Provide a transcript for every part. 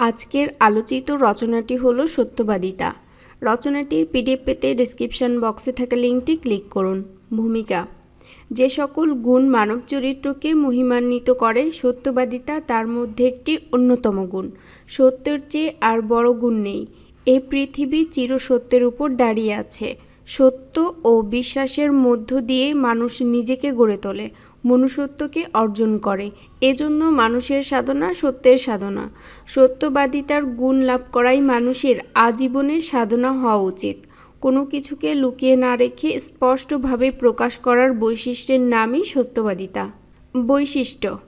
আজকের আলোচিত রচনাটি হল সত্যবাদিতা। রচনাটির পিডিএফ পেতে ডেসক্রিপশন বক্সে থাকা লিঙ্কটি ক্লিক করুন। ভূমিকা, যে সকল গুণ মানব চরিত্রকে মহিমান্বিত করে, সত্যবাদিতা তার মধ্যে একটি অন্যতম গুণ। সত্যের চেয়ে আর বড় গুণ নেই। এই পৃথিবী চিরসত্যের উপর দাঁড়িয়ে আছে। সত্য ও বিশ্বাসের মধ্য দিয়ে মানুষ নিজেকে গড়ে তোলে। মনুষ্যত্বকে অর্জন করে। এজন্য মানুষের সাধনা সত্যের সাধনা। সত্যবাদিতার গুণ লাভ করাই মানুষের আজীবনের সাধনা হওয়া উচিত। কোনো কিছুকে লুকিয়ে না রেখে স্পষ্টভাবে প্রকাশ করার বৈশিষ্ট্যের নামই সত্যবাদিতা। বৈশিষ্ট্য,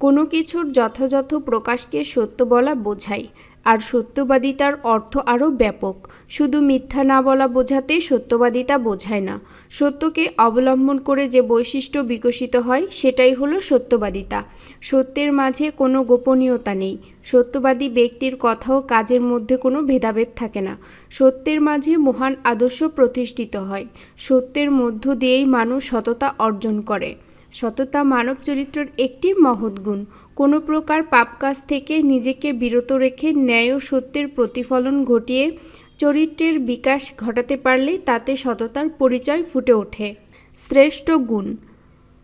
কোনো কিছুর যথাযথ প্রকাশকে সত্য বলা বোঝায়। আর সত্যবাদিতার অর্থ আরও ব্যাপক। শুধু মিথ্যা না বলা বোঝাতে সত্যবাদিতা বোঝায় না। সত্যকে অবলম্বন করে যে বৈশিষ্ট্য বিকশিত হয়, সেটাই হলো সত্যবাদিতা। সত্যের মাঝে কোনো গোপনীয়তা নেই। সত্যবাদী ব্যক্তির কথা ও কাজের মধ্যে কোনো ভেদাভেদ থাকে না। সত্যের মাঝে মহান আদর্শ প্রতিষ্ঠিত হয়। সত্যের মধ্য দিয়েই মানুষ সততা অর্জন করে। সততা মানব চরিত্রের একটি মহৎ গুণ। কোনো প্রকার পাপ কাজ থেকে নিজেকে বিরত রেখে ন্যায় ও সত্যের প্রতিফলন ঘটিয়ে চরিত্রের বিকাশ ঘটাতে পারলে তাতে সততার পরিচয় ফুটে ওঠে। শ্রেষ্ঠ গুণ।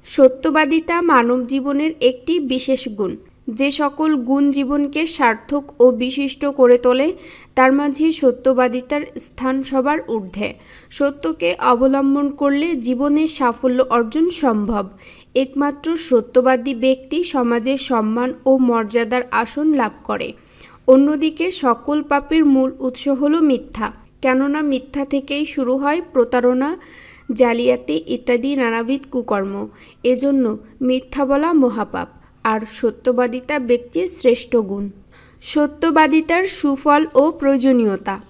সত্যবাদিতা মানব জীবনের একটি বিশেষ গুণ। যে সকল গুণ জীবনকে সার্থক ও বিশিষ্ট করে তোলে, তার মাঝে সত্যবাদিতার স্থান সবার ঊর্ধ্বে। সত্যকে অবলম্বন করলে জীবনে সাফল্য অর্জন সম্ভব। একমাত্র সত্যবাদী ব্যক্তি সমাজে সম্মান ও মর্যাদার আসন লাভ করে। অন্যদিকে সকল পাপের মূল উৎস হল মিথ্যা। কেননা মিথ্যা থেকেই শুরু হয় প্রতারণা, জালিয়াতি ইত্যাদি নানাবিধ কুকর্ম। এজন্য মিথ্যা বলা মহাপাপ। আর সত্যবাদিতা ব্যক্তির শ্রেষ্ঠ গুণ। সত্যবাদিতার সুফল ও প্রয়োজনীয়তা।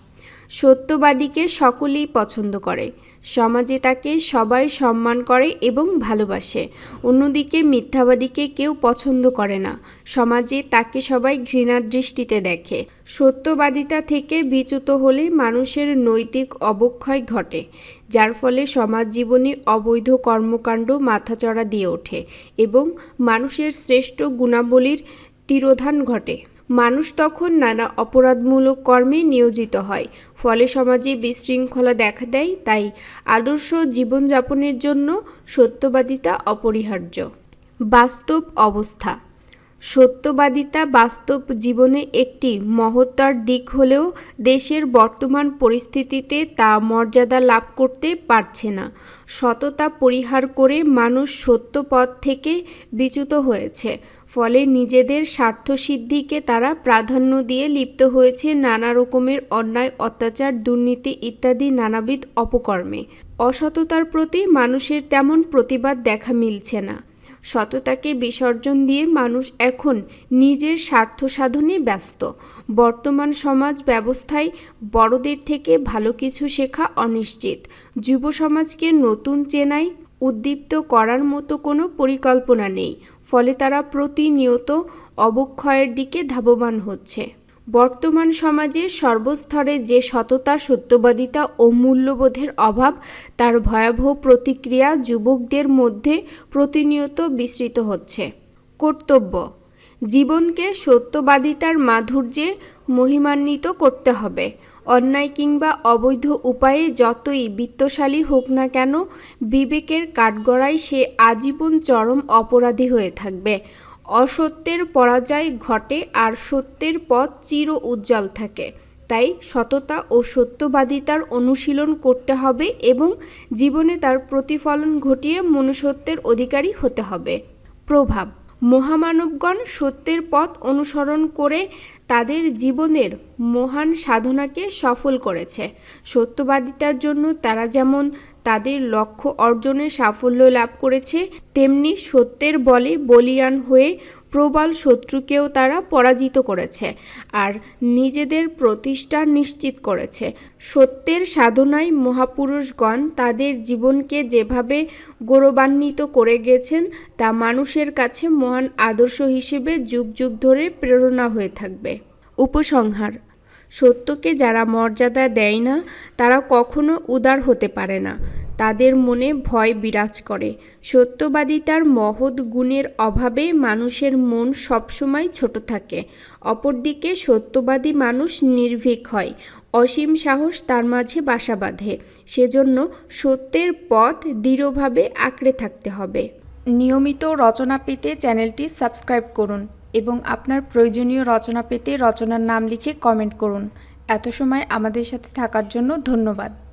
সত্যবাদীকে সকলেই পছন্দ করে। সমাজে তাকে সবাই সম্মান করে এবং ভালোবাসে। অন্যদিকে মিথ্যাবাদীকে কেউ পছন্দ করে না। সমাজে তাকে সবাই ঘৃণার দৃষ্টিতে দেখে। সত্যবাদিতা থেকে বিচ্যুত হলে মানুষের নৈতিক অবক্ষয় ঘটে, যার ফলে সমাজ জীবনে অবৈধ কর্মকাণ্ড মাথাচড়া দিয়ে ওঠে এবং মানুষের শ্রেষ্ঠ গুণাবলীর তিরোধান ঘটে। মানুষ তখন নানা অপরাধমূলক কর্মে নিয়োজিত হয়। ফলে সমাজে বিশৃঙ্খলা দেখা দেয়, তাই আদর্শ জীবনযাপনের জন্য সত্যবাদিতা অপরিহার্য। বাস্তব অবস্থা। সত্যবাদিতা বাস্তব জীবনে একটি মহত্তর দিক হলেও দেশের বর্তমান পরিস্থিতিতে তা মর্যাদা লাভ করতে পারছে না। সততা পরিহার করে মানুষ সত্য পথ থেকে বিচ্যুত হয়েছে। ফলে নিজেদের স্বার্থসিদ্ধিকে তারা প্রাধান্য দিয়ে লিপ্ত হয়েছে নানা রকমের অন্যায়, অত্যাচার, দুর্নীতি ইত্যাদি নানাবিধ অপকর্মে। অসততার প্রতি মানুষের তেমন প্রতিবাদ দেখা মিলছে না। সততাকে বিসর্জন দিয়ে মানুষ এখন নিজের স্বার্থ সাধনে ব্যস্ত। বর্তমান সমাজ ব্যবস্থায় বড়দের থেকে ভালো কিছু শেখা অনিশ্চিত। যুব সমাজকে নতুন চেনায় উদ্দীপ্ত করার মতো কোনো পরিকল্পনা নেই, ফলে তারা প্রতিনিয়ত অবক্ষয়ের দিকে ধাবমান হচ্ছে। বর্তমান সমাজে সর্বস্তরে যে সততা, সত্যবাদিতা ও মূল্যবোধের অভাব, তার ভয়াবহ প্রতিক্রিয়া যুবকদের মধ্যে প্রতিনিয়ত বিস্তৃত হচ্ছে। কর্তব্য, জীবনকে সত্যবাদিতার মাধুর্যে মহিমান্বিত করতে হবে। অন্যায় কিংবা অবৈধ উপায়ে যতই বিত্তশালী হোক না কেন, বিবেকের কাঠগড়ায় সে আজীবন চরম অপরাধী হয়ে থাকবে। অসত্যের পরাজয় ঘটে আর সত্যের পথ চির উজ্জ্বল থাকে। তাই সততা ও সত্যবাদিতার অনুশীলন করতে হবে এবং জীবনে তার প্রতিফলন ঘটিয়ে মনুষ্যত্বের অধিকারী হতে হবে। প্রভাব মহামানবগণ সত্যের পথ অনুসরণ করে তাদের জীবনের মহান সাধনাকে সফল করেছে। সত্যবাদিতার জন্য তারা যেমন তাদের লক্ষ্য অর্জনে সাফল্য লাভ করেছে, তেমনি সত্যের বলে বলিয়ান হয়ে প্রবল শত্রুকেও তারা পরাজিত করেছে আর নিজেদের প্রতিষ্ঠা নিশ্চিত করেছে। সত্যের সাধনায় মহাপুরুষগণ তাদের জীবনকে যেভাবে গৌরবান্বিত করে গেছেন, তা মানুষের কাছে মহান আদর্শ হিসেবে যুগ যুগ ধরে প্রেরণা হয়ে থাকবে। উপসংহার, সত্যকে যারা মর্যাদা দেয় না, তারা কখনো উদার হতে পারে না। তাদের মনে ভয় বিরাজ করে। সত্যবাদিতার মহৎ গুণের অভাবে মানুষের মন সবসময় ছোট থাকে। অপরদিকে সত্যবাদী মানুষ নির্ভীক হয়। অসীম সাহস তার মাঝে বাসা বাঁধে। সেজন্য সত্যের পথ দৃঢ়ভাবে আঁকড়ে থাকতে হবে। নিয়মিত রচনা পেতে চ্যানেলটি সাবস্ক্রাইব করুন এবং আপনার প্রয়োজনীয় রচনা পেতে রচনার নাম লিখে কমেন্ট করুন। এত সময় আমাদের সাথে থাকার জন্য ধন্যবাদ।